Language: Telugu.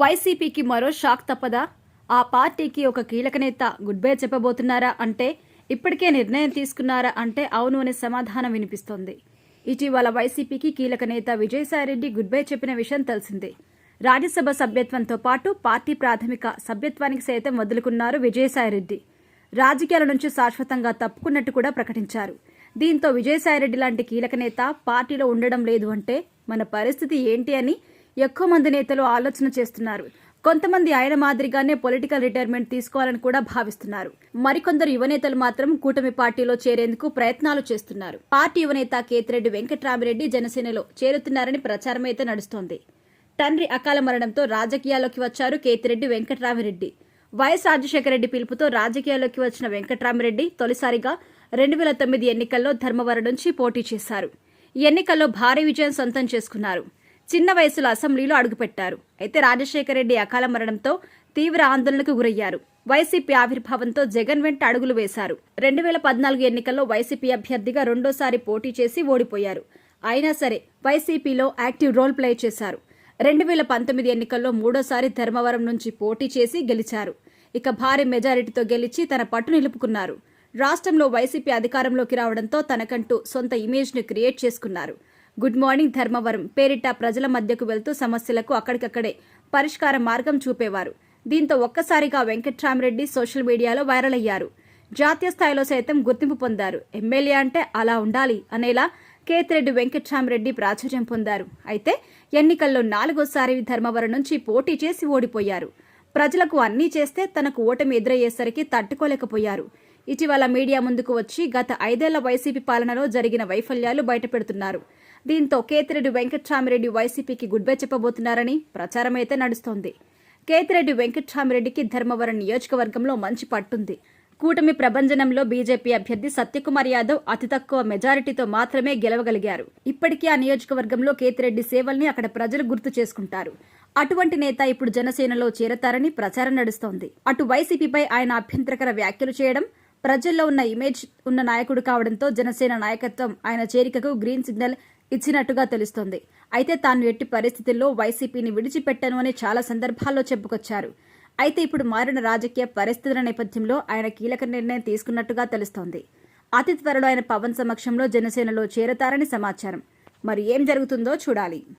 వైసీపీకి మరో షాక్ తప్పదా? ఆ పార్టీకి ఒక కీలక నేత గుడ్ బై చెప్పబోతున్నారా అంటే ఇప్పటికే నిర్ణయం తీసుకున్నారా అంటే అవును అనే సమాధానం వినిపిస్తోంది. ఇటీవల వైసీపీకి కీలక నేత విజయసాయిరెడ్డి గుడ్ బై చెప్పిన విషయం తెలిసిందే. రాజ్యసభ సభ్యత్వంతో పాటు పార్టీ ప్రాథమిక సభ్యత్వానికి సైతం వదులుకున్నారు విజయసాయిరెడ్డి. రాజకీయాల నుంచి శాశ్వతంగా తప్పుకున్నట్టు కూడా ప్రకటించారు. దీంతో విజయసాయిరెడ్డి లాంటి కీలక నేత పార్టీలో ఉండడం లేదు అంటే మన పరిస్థితి ఏంటి అని ఎక్కువ మంది నేతలు ఆలోచన చేస్తున్నారు. కొంతమంది ఆయన మాదిరిగానే పొలిటికల్ రిటైర్మెంట్ తీసుకోవాలని కూడా భావిస్తున్నారు. మరికొందరు యువనేతలు మాత్రం కూటమి పార్టీలో చేరేందుకు ప్రయత్నాలు చేస్తున్నారు. పార్టీ యువనేత కేతిరెడ్డి వెంకట్రామిరెడ్డి జనసేనలో చేరుతున్నారని ప్రచారం అయితే నడుస్తోంది. తండ్రి అకాల మరణంతో రాజకీయాల్లోకి వచ్చారు కేతిరెడ్డి వెంకట్రామిరెడ్డి. వైఎస్ రాజశేఖర రెడ్డి పిలుపుతో రాజకీయాల్లోకి వచ్చిన వెంకట్రామిరెడ్డి తొలిసారిగా రెండు వేల తొమ్మిది ఎన్నికల్లో ధర్మవరం నుంచి పోటీ చేశారు. ఎన్నికల్లో భారీ విజయం సొంతం చేసుకున్నారు. చిన్న వయసులో అసెంబ్లీలో అడుగుపెట్టారు. అయితే రాజశేఖర రెడ్డి అకాల మరణంతో తీవ్ర ఆందోళనకు గురయ్యారు. వైసీపీ ఆవిర్భావంతో జగన్ వెంట అడుగులు వేశారు. రెండు వేల పద్నాలుగు ఎన్నికల్లో వైసీపీ అభ్యర్థిగా రెండోసారి పోటీ చేసి ఓడిపోయారు. అయినా సరే వైసీపీలో యాక్టివ్ రోల్ ప్లే చేశారు. రెండు వేల పంతొమ్మిది ఎన్నికల్లో మూడోసారి ధర్మవరం నుంచి పోటీ చేసి గెలిచారు. ఇక భారీ మెజారిటీతో గెలిచి తన పట్టు నిలుపుకున్నారు. రాష్ట్రంలో వైసీపీ అధికారంలోకి రావడంతో తనకంటూ సొంత ఇమేజ్ను క్రియేట్ చేసుకున్నారు. Good morning Dharmavaram. పేరిట ప్రజల మధ్యకు వెళ్తూ సమస్యలకు అక్కడికక్కడే పరిష్కార మార్గం చూపేవారు. దీంతో ఒక్కసారిగా వెంకట్రామరెడ్డి సోషల్ మీడియాలో వైరల్ అయ్యారు. జాతీయ స్థాయిలో సైతం గుర్తింపు పొందారు. ఎమ్మెల్యే అంటే అలా ఉండాలి అనేలా కేతిరెడ్డి వెంకట్రామరెడ్డి ప్రాచుర్యం పొందారు. అయితే ఎన్నికల్లో నాలుగోసారి ధర్మవరం నుంచి పోటీ చేసి ఓడిపోయారు. ప్రజలకు అన్నీ చేస్తే తనకు ఓటమి ఎదురయ్యేసరికి తట్టుకోలేకపోయారు. ఇటీవల మీడియా ముందుకు వచ్చి గత ఐదేళ్ళ వైసీపీ పాలనలో జరిగిన వైఫల్యాలు బయటపెడుతున్నారు. దీంతో కేతిరెడ్డి వెంకట్రామిరెడ్డి వైసీపీకి గుడ్ బై చెప్పబోతున్నారని ప్రచారం అయితే నడుస్తోంది. కేతిరెడ్డి వెంకట్రామిరెడ్డికి ధర్మవరం నియోజకవర్గంలో మంచి పట్టుంది. కూటమి ప్రభంజనంలో బీజేపీ అభ్యర్థి సత్యకుమార్ యాదవ్ అతి తక్కువ మెజారిటీతో మాత్రమే గెలవగలిగారు. ఇప్పటికీ ఆ నియోజకవర్గంలో కేతిరెడ్డి సేవల్ని అక్కడ ప్రజలు గుర్తు చేసుకుంటారు. అటువంటి నేత ఇప్పుడు జనసేనలో చేరతారని ప్రచారం నడుస్తోంది. అటు వైసీపీపై ఆయన అభ్యంతరకర వ్యాఖ్యలు చేయడం ప్రజల్లో ఉన్న ఇమేజ్ ఉన్న నాయకుడు కావడంతో జనసేన నాయకత్వం ఆయన చేరికకు గ్రీన్ సిగ్నల్ ఇచ్చినట్టుగా తెలుస్తోంది. అయితే తాను ఎట్టి పరిస్థితుల్లో వైసీపీని విడిచిపెట్టను అని చాలా సందర్భాల్లో చెప్పుకొచ్చారు. అయితే ఇప్పుడు మారిన రాజకీయ పరిస్థితుల నేపథ్యంలో ఆయన కీలక నిర్ణయం తీసుకున్నట్టుగా తెలుస్తోంది. అతి త్వరలో ఆయన పవన్ సమక్షంలో జనసేనలో చేరతారని సమాచారం. మరి ఏం జరుగుతుందో చూడాలి.